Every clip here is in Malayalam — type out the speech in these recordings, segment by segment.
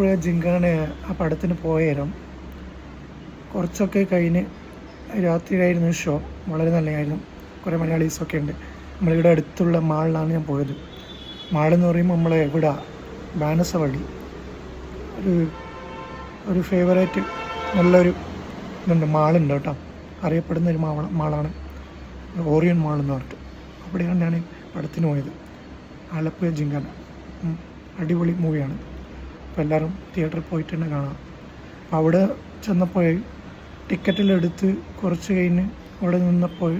ആലപ്പുഴ ജിങ്കാണ് ആ പടത്തിന് പോയേരം കുറച്ചൊക്കെ കഴിഞ്ഞ് രാത്രിയായിരുന്നു ഷോ. വളരെ നല്ലതായിരുന്നു. കുറേ മലയാളീസൊക്കെ ഉണ്ട്. നമ്മളിവിടെ അടുത്തുള്ള മാളിലാണ് ഞാൻ പോയത്. മാളെന്ന് പറയുമ്പോൾ നമ്മളെ ഇവിടെ ബാനസവള്ളി ഒരു ഒരു ഫേവറേറ്റ് നല്ലൊരു ഇതുണ്ട്. മാളുണ്ട് കേട്ടോ. അറിയപ്പെടുന്ന ഒരു മാള മാളാണ്. ഓറിയൻ മാൾ എന്ന് പറഞ്ഞിട്ട്. അവിടെയാണ് ഞാൻ പടത്തിന് പോയത്. ആലപ്പുഴ ജിങ്കാന അടിപൊളി മൂവിയാണ് അപ്പോൾ എല്ലാവരും തിയേറ്ററിൽ പോയിട്ട് തന്നെ കാണാം. അവിടെ ചെന്നപ്പോൾ ടിക്കറ്റിലെടുത്ത് കുറച്ച് കഴിഞ്ഞ് അവിടെ നിന്നപ്പോൾ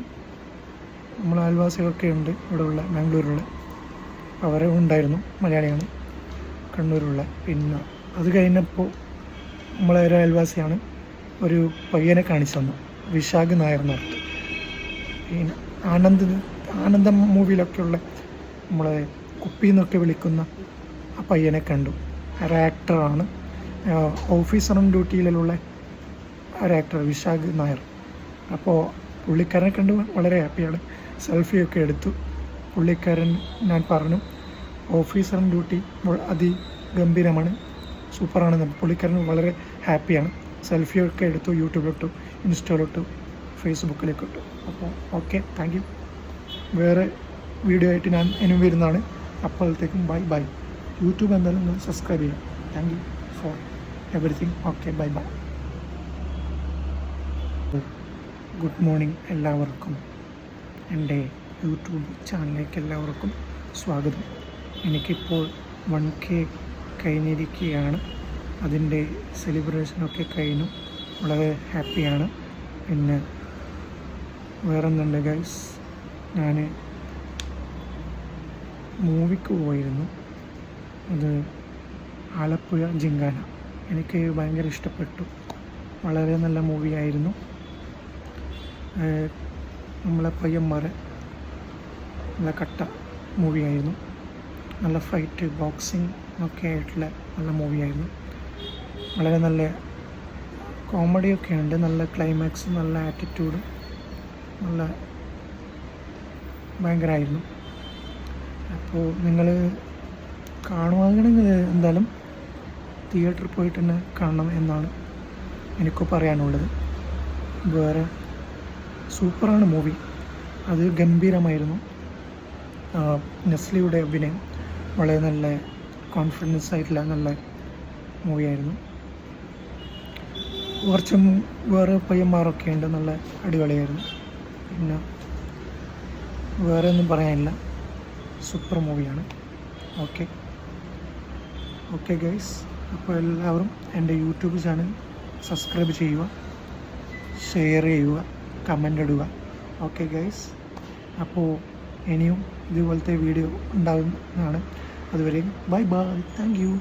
നമ്മൾ അയൽവാസികളൊക്കെ ഉണ്ട് ഇവിടെ ഉള്ള ബാംഗ്ലൂരുള്ള അവരെ ഉണ്ടായിരുന്നു മലയാളിയാണ് കണ്ണൂരുള്ള. പിന്നെ അത് കഴിഞ്ഞപ്പോൾ നമ്മളെ ഒരു അയൽവാസിയാണ് ഒരു പയ്യനെ കാണിച്ചു തന്നു വിശാഖ് നായർ എന്ന് പറഞ്ഞിട്ട്. പിന്നെ ആനന്ദ് ആനന്ദം മൂവിയിലൊക്കെയുള്ള നമ്മളെ കുപ്പിന്നൊക്കെ വിളിക്കുന്ന ആ പയ്യനെ കണ്ടു. ഒരു ആക്ടറാണ് ഓഫീസർ ഓൺ ഡ്യൂട്ടിയിലുള്ള ഒരു ആക്ടർ വിശാഖ് നായർ. അപ്പോൾ പുള്ളിക്കാരനെ കണ്ട് വളരെ ഹാപ്പിയാണ്. സെൽഫിയൊക്കെ എടുത്തു. പുള്ളിക്കാരൻ ഞാൻ പറഞ്ഞു ഓഫീസർ ഡ്യൂട്ടി അതിഗംഭീരമാണ് സൂപ്പറാണ് പുള്ളിക്കാരൻ വളരെ ഹാപ്പിയാണ്. സെൽഫിയൊക്കെ എടുത്തു യൂട്യൂബിലിട്ടു ഇൻസ്റ്റയിലിട്ടു ഫേസ്ബുക്കിലേക്ക് ഇട്ടു അപ്പോൾ ഓക്കെ താങ്ക് യു. വേറെ വീഡിയോ ആയിട്ട് ഞാൻ ഇനിയും വരുന്നതാണ്. അപ്പോഴത്തേക്കും ബൈ ബൈ. യൂട്യൂബ് എന്തായാലും നിങ്ങൾ സബ്സ്ക്രൈബ് ചെയ്യാം. Thank you for everything okay bye bye good morning എല്ലാവർക്കും. എന്റെ യൂട്യൂബ് ചാനലിലേക്ക് എല്ലാവർക്കും സ്വാഗതം. എനിക്കിപ്പോൾ വൺ കെ കഴിഞ്ഞിരിക്കുകയാണ്. അതിന്റെ സെലിബ്രേഷനൊക്കെ കഴിഞ്ഞു. വളരെ ഹാപ്പിയാണ് പിന്നെ വേറൊന്നുണ്ട് ഗൈസ് ഞാൻ മൂവിക്ക് പോയിരുന്നു. അത് ആലപ്പുഴ ജിങ്കാന. എനിക്ക് ഭയങ്കര ഇഷ്ടപ്പെട്ടു. വളരെ നല്ല മൂവിയായിരുന്നു നമ്മളെ പയ്യന്മാരെ നല്ല കട്ട മൂവിയായിരുന്നു നല്ല ഫൈറ്റ് ബോക്സിങ് ഒക്കെ ആയിട്ടുള്ള നല്ല മൂവിയായിരുന്നു വളരെ നല്ല കോമഡിയൊക്കെ ഉണ്ട്. നല്ല ക്ലൈമാക്സ് നല്ല ആറ്റിറ്റ്യൂഡ് നല്ല ഭയങ്കരമായിരുന്നു അപ്പോൾ നിങ്ങൾ കാണുവാണെങ്കിൽ എന്തായാലും തിയേറ്ററിൽ പോയിട്ട് തന്നെ കാണണം എന്നാണ് എനിക്ക് പറയാനുള്ളത്. വേറെ സൂപ്പറാണ് മൂവി. അത് ഗംഭീരമായിരുന്നു. നെസ്ലിയുടെ അഭിനയം വളരെ നല്ല കോൺഫിഡൻസ് ആയിട്ടുള്ള നല്ല മൂവിയായിരുന്നു. കുറച്ച് വേറെ പയ്യന്മാരൊക്കെ ഉണ്ട്. നല്ല അടിപൊളിയായിരുന്നു. പിന്നെ വേറെ ഒന്നും പറയാനില്ല. സൂപ്പർ മൂവിയാണ്. ഓക്കെ. ഓക്കെ ഗൈസ് അപ്പോൾ എല്ലാവരും എന്റെ യൂട്യൂബ് ചാനൽ സബ്സ്ക്രൈബ് ചെയ്യുക ഷെയർ ചെയ്യുക കമന്റ് ഇടുക. ഓക്കെ ഗൈസ് അപ്പോൾ ഇനിയും ഇതുപോലത്തെ വീഡിയോ ഉണ്ടാകുന്നതാണ് അതുവരെയും ബൈ ബൈ താങ്ക് യു